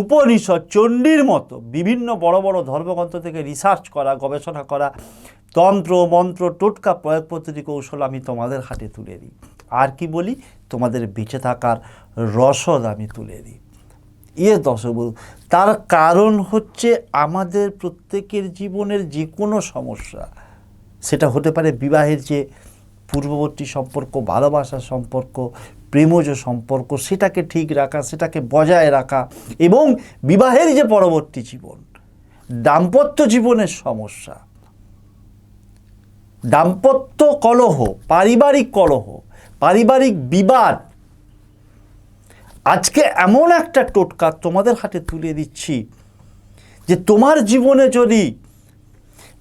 উপনিষদ চণ্ডীর মতো বিভিন্ন বড় বড় ধর্মগ্রন্থ থেকে রিসার্চ করা গবেষণা করা তন্ত্র মন্ত্র টোটকা প্রয়োগ পদ্ধতি কৌশল আমি তোমাদের হাতে তুলে দিই। আর কি বলি? তোমাদের বেঁচে থাকার রসদ আমি তুলে দিই। ইয়ে দর্শক বন্ধু, তার কারণ হচ্ছে আমাদের প্রত্যেকের জীবনের যে কোনো সমস্যা। সেটা হতে পারে বিবাহের যে পূর্ববর্তী সম্পর্ক ভালোবাসার সম্পর্ক প্রেমজ সম্পর্ক, সেটাকে ঠিক রাখা, সেটাকে বজায় রাখা এবং বিবাহের যে পরবর্তী জীবন, দাম্পত্য জীবনের সমস্যা, দাম্পত্য কলহ, পারিবারিক কলহ, পারিবারিক বিবাদ, আজকে এমন একটা টোটকা তোমাদের হাতে তুলে দিচ্ছি যে তোমার জীবনে যদি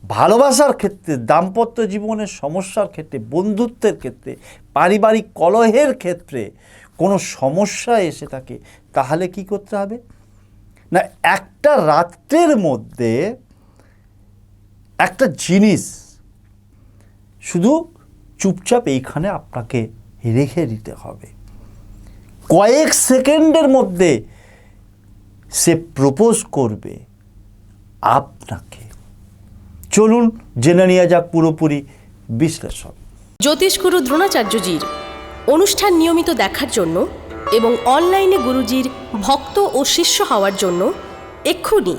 ভালোবাসার ক্ষেত্রে, দাম্পত্য জীবনের সমস্যার ক্ষেত্রে, বন্ধুত্বের ক্ষেত্রে, পারিবারিক কলহের ক্ষেত্রে কোনো সমস্যা এসে থাকে, তাহলে কি করতে হবে? না, একটা রাত্রের মধ্যে একটা জিনিস শুধু চুপচাপ এইখানে আপনাকে রেখে দিতে হবে। কয়েক সেকেন্ডের মধ্যে সে প্রপোজ করবে আপনাকে। চলুন জেনে নেওয়া যাক পুরোপুরি বিশ্লেষণ। জ্যোতিষগুরু দ্রোণাচার্যজির অনুষ্ঠান নিয়মিত দেখার জন্য এবং অনলাইনে গুরুজির ভক্ত ও শিষ্য হওয়ার জন্য এক্ষুনি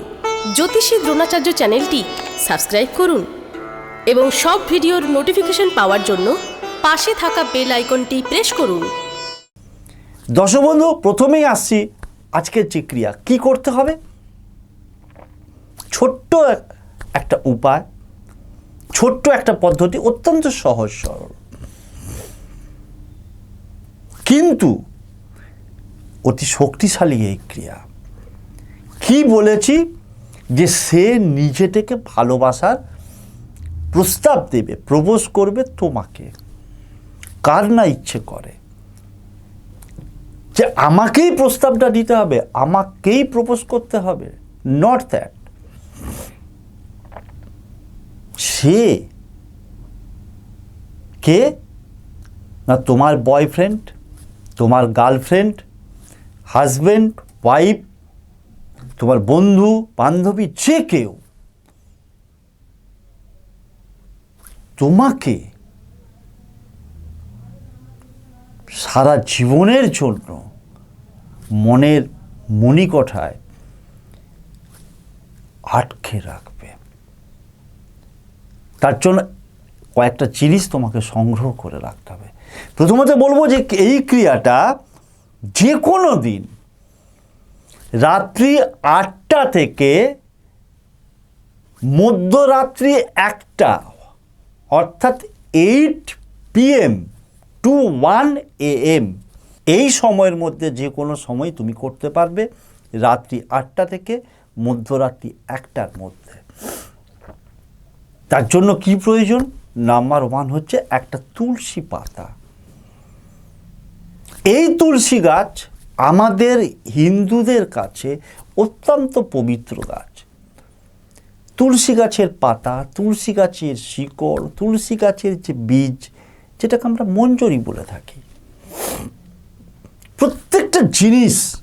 জ্যোতিষী দ্রোণাচার্য চ্যানেলটি সাবস্ক্রাইব করুন এবং সব ভিডিওর নোটিফিকেশন পাওয়ার জন্য পাশে থাকা বেল আইকনটি প্রেস করুন। দর্শক বন্ধু প্রথমেই আসছি আজকের যে ক্রিয়া কি করতে হবে? ছোট্ট একটা উপায়, ছোট্ট একটা পদ্ধতি অত্যন্ত সহজ, সরল। কিন্তু অতি শক্তিশালী এই ক্রিয়া। কি বলেছি? যে সে নিজে থেকে ভালোবাসার প্রস্তাব দেবে, প্রবোজ করবে তোমাকে। কার না ইচ্ছে করে? যে আমাকেই প্রস্তাবটা দিতে হবে, আমাকেই প্রপোজ করতে হবে। Not that say? কে? না তোমার বয়ফ্রেন্ড তোমার গার্লফ্রেন্ড হাজব্যান্ড ওয়াইফ তোমার বন্ধু, বান্ধবী, যে কেউ। তোমাকে সারা জীবনের জন্য মনের মণিকঠায় আটকে রাখবে। তার জন্য কয়েকটা জিনিস তোমাকে সংগ্রহ করে রাখতে হবে। প্রথমত বলব যে এই ক্রিয়াটা যে কোনো দিন রাত্রি আটটা থেকে মধ্যরাত্রি একটা, অর্থাৎ eight PM to one AM এই সময়ের মধ্যে যে কোনো সময় তুমি করতে পারবে রাত্রি আটটা থেকে মধ্যরাত্রি একটার মধ্যে। তার জন্য কি প্রয়োজন? নাম্বার ওয়ান হচ্ছে একটা তুলসী পাতা। এই তুলসী গাছ আমাদের হিন্দুদের কাছে অত্যন্ত পবিত্র গাছ। তুলসী গাছের পাতা, তুলসী গাছের শিকড়, তুলসী গাছের যে বীজ, যেটাকে আমরা মঞ্জরি বলে থাকি। প্রত্যেকটা জিনিস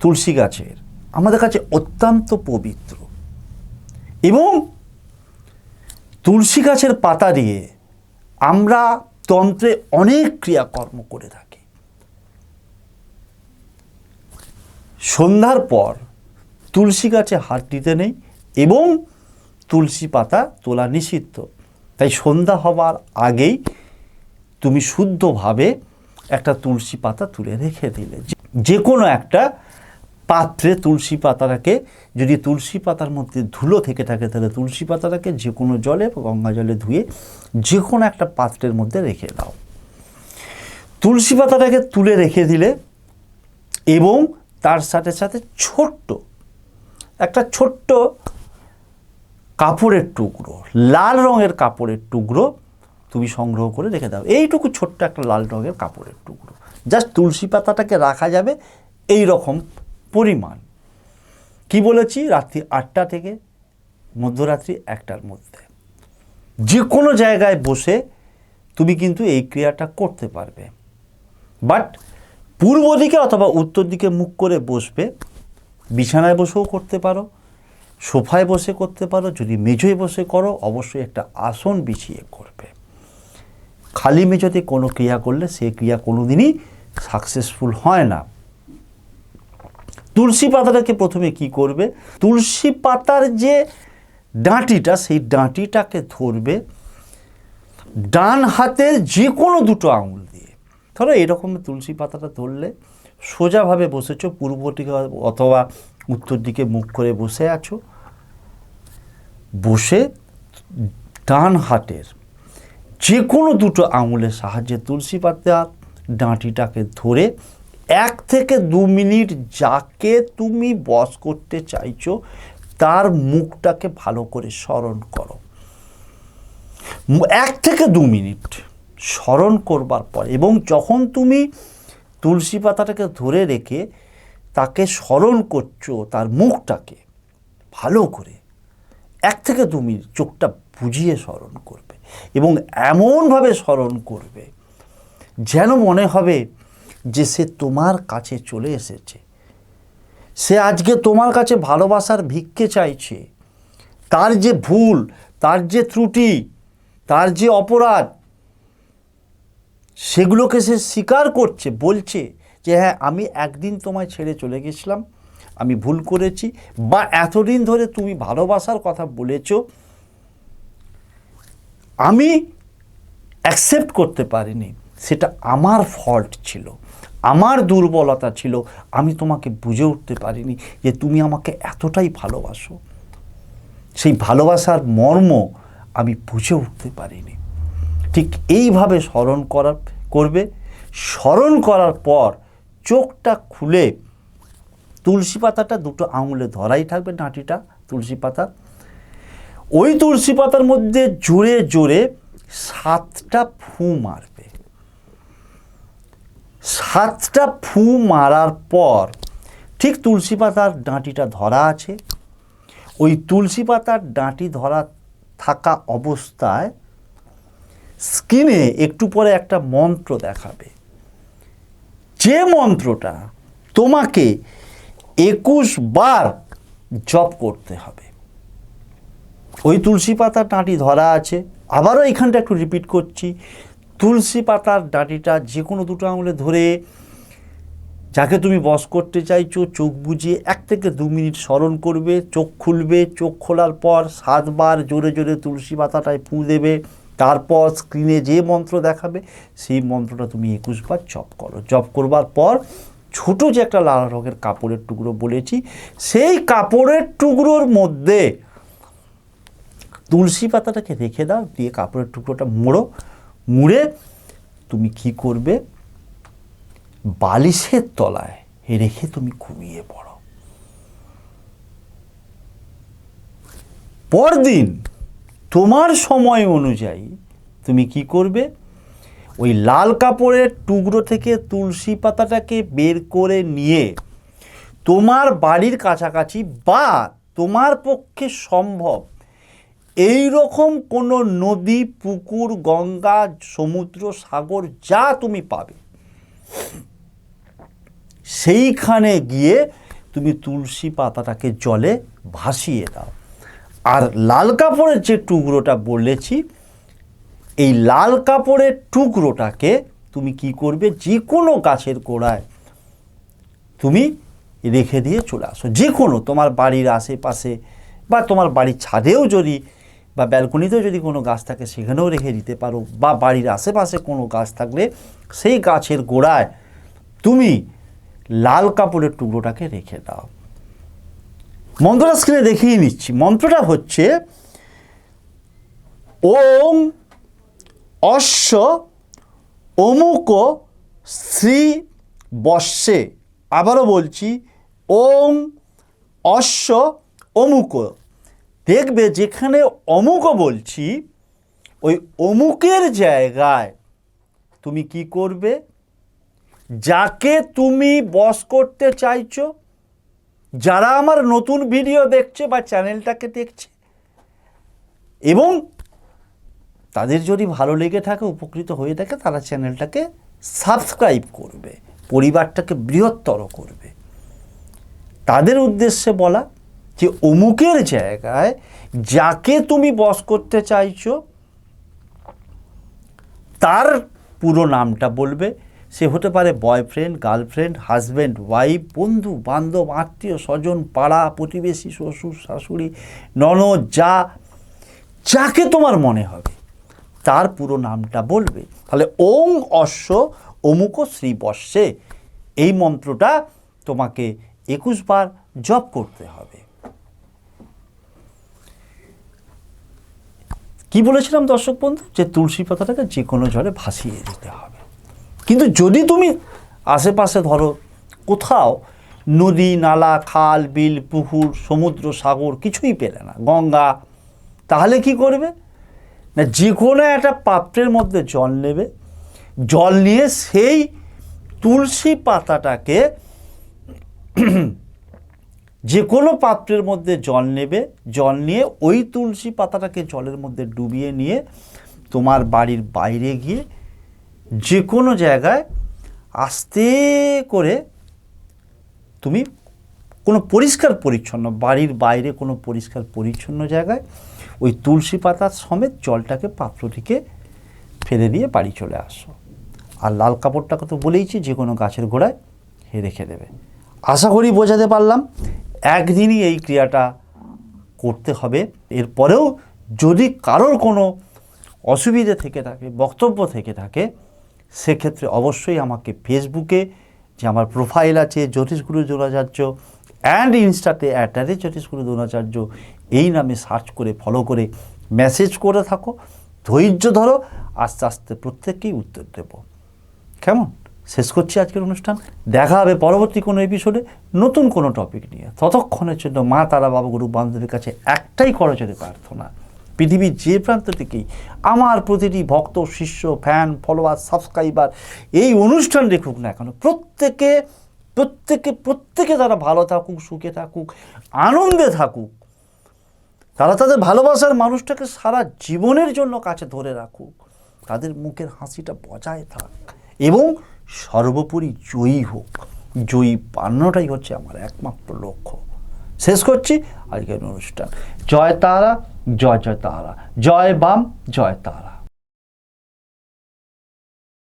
তুলসী গাছের, আমাদের কাছে অত্যন্ত পবিত্র। এবং তুলসী গাছের পাতা দিয়ে আমরা তন্ত্রে অনেক ক্রিয়াকর্ম করে থাকি। সন্ধ্যার পর তুলসী গাছে হাত দিতে নেই এবং তুলসী পাতা তোলা নিষিদ্ধ। তাই সন্ধ্যা হবার আগেই তুমি শুদ্ধভাবে একটা তুলসী পাতা তুলে রেখে দিলে। যে কোনো একটা পাত্রে তুলসী পাতাটাকে যদি তুলসী পাতার মধ্যে ধুলো থেকে থাকে, তাহলে তুলসী পাতাটাকে যে কোনো জলে গঙ্গা জলে ধুয়ে যে কোনো একটা পাত্রের মধ্যে রেখে দাও। তুলসী পাতাটাকে তুলে রেখে দিলে এবং তার সাথে সাথে ছোট্ট, একটা ছোট্ট কাপড়ের টুকরো, লাল রঙের কাপড়ের টুকরো তুমি সংগ্রহ করে রেখে দাও। এইটুকু ছোট্ট একটা লাল রঙের কাপড়ের টুকরো। জাস্ট তুলসী পাতাটাকে রাখা যাবে এই রকম পরিমাণ। কি বলেছি? রাত্রি আটটা থেকে মধ্যরাত্রি একটার মধ্যে। যে কোনো জায়গায় বসে তুমি কিন্তু এই ক্রিয়াটা করতে পারবে। বাট পূর্ব দিকে অথবা উত্তর দিকে মুখ করে বসবে। বিছানায় বসেও করতে পারো, সোফায় বসে করতে পারো, যদি মেঝোয় বসে করো, অবশ্যই একটা আসন বিছিয়ে করবে। খালি মেঝোতে কোনো ক্রিয়া করলে সেই ক্রিয়া কোনো দিনই সাকসেসফুল হয় না। তুলসী পাতাটাকে প্রথমে কি করবে? তুলসী পাতার যে ডাঁটিটা, সেই ডাঁটিটাকে ধরবে ডান হাতের যে কোনো দুটো আঙুল দিয়ে। ধরো এরকম তুলসী পাতাটা ধরলে সোজাভাবে বসেছো, পূর্ব দিকে অথবা উত্তর দিকে মুখ করে বসে আছো। বসে ডান হাতের যে কোনো দুটো আঙুলের সাহায্যে তুলসী পাতা ডাঁটিটাকে ধরে এক থেকে দু মিনিট যাকে তুমি বস করতে চাইছো, তার মুখটাকে ভালো করে স্মরণ করো। এক থেকে দু মিনিট স্মরণ করবার পর এবং যখন তুমি তুলসী পাতাটাকে ধরে রেখে তাকে স্মরণ করছ তার মুখটাকে, ভালো করে এক থেকে দু মিনিট চোখটা বুঝিয়ে স্মরণ করবে এবং এমনভাবে স্মরণ করবে যেন মনে হবে যে সে তোমার কাছে চলে এসেছে। সে আজকে তোমার কাছে ভালোবাসার ভিক্ষে চাইছে। তার যে ভুল, তার যে ত্রুটি, তার যে অপরাধ, সেগুলোকে সে স্বীকার করছে, বলছে যে হ্যাঁ আমি একদিন তোমায় ছেড়ে চলে গেছিলাম, আমি ভুল করেছি বা এতদিন ধরে তুমি ভালোবাসার কথা বলেছ, আমি অ্যাকসেপ্ট করতে পারিনি। সেটা আমার ফল্ট ছিল। আমার দুর্বলতা ছিল, আমি তোমাকে বুঝে উঠতে পারিনি যে তুমি আমাকে এতটাই ভালোবাসো। সেই ভালোবাসার মর্ম আমি বুঝে উঠতে পারিনি। ঠিক এইভাবে স্মরণ করার করবে। স্মরণ করার পর চোখটা খুলে তুলসী পাতাটা দুটো আঙুলে ধরাই থাকবে নাটিটা, তুলসী পাতা। ওই তুলসী পাতার মধ্যে জোরে জোরে সাতটা ফু মারবে। সাতটা ফু মারার পর, ঠিক তুলসী পাতার ডাঁটিটা ধরা আছে। ওই তুলসী পাতার ডাঁটি ধরা থাকা অবস্থায় স্কিনে একটু পরে একটা মন্ত্র দেখাবে। যে মন্ত্রটা তোমাকে একুশ বার জপ করতে হবে। ওই তুলসী পাতার ডাঁটি ধরা আছে। আবারও এখানটা একটু রিপিট করছি। তুলসী পাতার ডাঁটিটা যে কোনো দুটো আঙুলে ধরে যাকে তুমি বস করতে চাইছো, চোখ বুজিয়ে এক থেকে দু মিনিট স্মরণ করবে, চোখ খুলবে, চোখ খোলার পর সাতবার জোরে জোরে তুলসী পাতাটায় ফু দেবে, তারপর স্ক্রিনে যে মন্ত্র দেখাবে, সেই মন্ত্রটা তুমি একুশবার জপ করো। জপ করবার পর ছোট যে একটা লাল রঙের কাপড়ের টুকরো বলেছি, সেই কাপড়ের টুকরোর মধ্যে তুলসী পাতাটাকে রেখে দাও, দিয়ে কাপড়ের টুকরোটা মুড়ো মুড়ে তুমি কি করবে? বালিশের তলায় রেখে তুমি ঘুমিয়ে পড়ো। পরদিন তোমার সময় অনুযায়ী তুমি কি করবে? ওই লাল কাপড়ের টুকরো থেকে তুলসী পাতাটাকে বের করে নিয়ে তোমার বাড়ির কাছাকাছি বা তোমার পক্ষে সম্ভব এই রকম কোনো নদী, পুকুর, গঙ্গা, সমুদ্র, সাগর যা তুমি পাবে। সেইখানে গিয়ে তুমি তুলসী পাতাটাকে জলে ভাসিয়ে দাও। আর লাল কাপড়ের যে টুকরোটা বলেছি, এই লাল কাপড়ের টুকরোটাকে তুমি কি করবে? যে কোনো গাছের গোড়ায় তুমি রেখে দিয়ে চলে আসো। যে কোনো তোমার বাড়ির আশেপাশে বা তোমার বাড়ির ছাদেও যদি বা ব্যালকনিতেও যদি কোনো গাছ থাকে, সেখানেও রেখে দিতে পারো বা বাড়ির আশেপাশে কোনো গাছ থাকলে সেই গাছের গোড়ায় তুমি লাল কাপড়ের টুকরোটাকে রেখে দাও। মন্ত্রটা স্ক্রিনে দেখিয়ে নিচ্ছি। মন্ত্রটা হচ্ছে, ওম অশ্ব অমুক শ্রী বর্ষে। আবারও বলছি, ওম অশ্ব অমুক। দেখবে যেখানে অমুকও বলছি, ওই অমুকের জায়গায় তুমি কি করবে? যাকে তুমি বস করতে চাইছো, যারা আমার নতুন ভিডিও দেখছে বা চ্যানেলটাকে দেখছে, এবং তাদের যদি ভালো লেগে থাকে, উপকৃত হয়ে থাকে, তারা চ্যানেলটাকে সাবস্ক্রাইব করবে, পরিবারটাকে বৃহত্তর করবে। তাদের উদ্দেশ্যে বলা যে অমুকের জায়গায় যাকে তুমি বস করতে চাইছো, তার পুরো নামটা বলবে। সে হতে পারে বয়ফ্রেন্ড গার্লফ্রেন্ড হাজব্যান্ড ওয়াইফ বন্ধু, বান্ধব, আত্মীয়, স্বজন, পাড়া, প্রতিবেশী, শ্বশুর, শাশুড়ি, ননদ, যা, যাকে তোমার মনে হবে, তার পুরো নামটা বলবে। তাহলে ওং অশ্ব অমুক শ্রী বর্ষে, এই মন্ত্রটা তোমাকে একুশ বার জপ করতে হবে। কি বলেছিলাম দর্শক বন্ধু? যে তুলসী পাতাটাকে যে কোনো জলে ভাসিয়ে দিতে হবে। কিন্তু যদি তুমি আশেপাশে ধরো কোথাও নদী, নালা, খাল, বিল, পুকুর, সমুদ্র, সাগর কিছুই পেলে না, গঙ্গা, তাহলে কি করবে? না যে কোনো একটা পাত্রের মধ্যে জল নেবে। জল নিয়ে সেই তুলসী পাতাটাকে যে কোনো পাত্রের মধ্যে জল নেবে, জল নিয়ে ওই তুলসী পাতাটাকে জলের মধ্যে ডুবিয়ে নিয়ে তোমার বাড়ির বাইরে গিয়ে যে কোনো জায়গায় আস্তে করে তুমি কোনো পরিষ্কার পরিচ্ছন্ন, বাড়ির বাইরে কোনো পরিষ্কার পরিচ্ছন্ন জায়গায় ওই তুলসী পাতার সমেত জলটাকে পাত্রটিকে ফেলে দিয়ে বাড়ি চলে আসো। আর লাল কাপড়টাকে তো বলেইছি যে কোনো গাছের গোড়ায় রেখে দেবে। আশা করি বোঝাতে পারলাম। একদিনই এই ক্রিয়াটা করতে হবে। এরপরেও যদি কারোর কোনো অসুবিধে থেকে থাকে, বক্তব্য থেকে থাকে, সেক্ষেত্রে অবশ্যই আমাকে ফেসবুকে যে আমার প্রোফাইল আছে, জ্যোতিষগুরু দ্রোণাচার্য অ্যান্ড ইনস্টাতে অ্যাট অ্যাটারে জ্যোতিষগুরু দ্রোণাচার্য, এই নামে সার্চ করে ফলো করে মেসেজ করে থাকো। ধৈর্য ধরো, আস্তে আস্তে প্রত্যেককেই উত্তর দেবো। কেমন? শেষ করছি আজকের অনুষ্ঠান। দেখা হবে পরবর্তী কোনো এপিসোডে নতুন কোনো টপিক নিয়ে। ততক্ষণের জন্য মা, তারা, বাবা, গুরু, বান্ধবের কাছে একটাই করজোরে প্রার্থনা। পৃথিবীর যে প্রান্ত থেকেই আমার প্রতিটি ভক্ত, শিষ্য ফ্যান ফলোয়ার সাবস্ক্রাইবার এই অনুষ্ঠান দেখুক না কেন, প্রত্যেকে প্রত্যেকে প্রত্যেকে তারা ভালো থাকুক, সুখে থাকুক, আনন্দে থাকুক, তারা তাদের ভালোবাসার মানুষটাকে সারা জীবনের জন্য কাছে ধরে রাখুক, তাদের মুখের হাসিটা বজায় থাক এবং সর্বোপরি জয়ী হোক। জয়ী বান্নটাই হচ্ছে আমার একমাত্র লক্ষ্য। শেষ করছি আজকের অনুষ্ঠান। জয় তারা, জয় জয় তারা। জয় বাম, জয় তারা।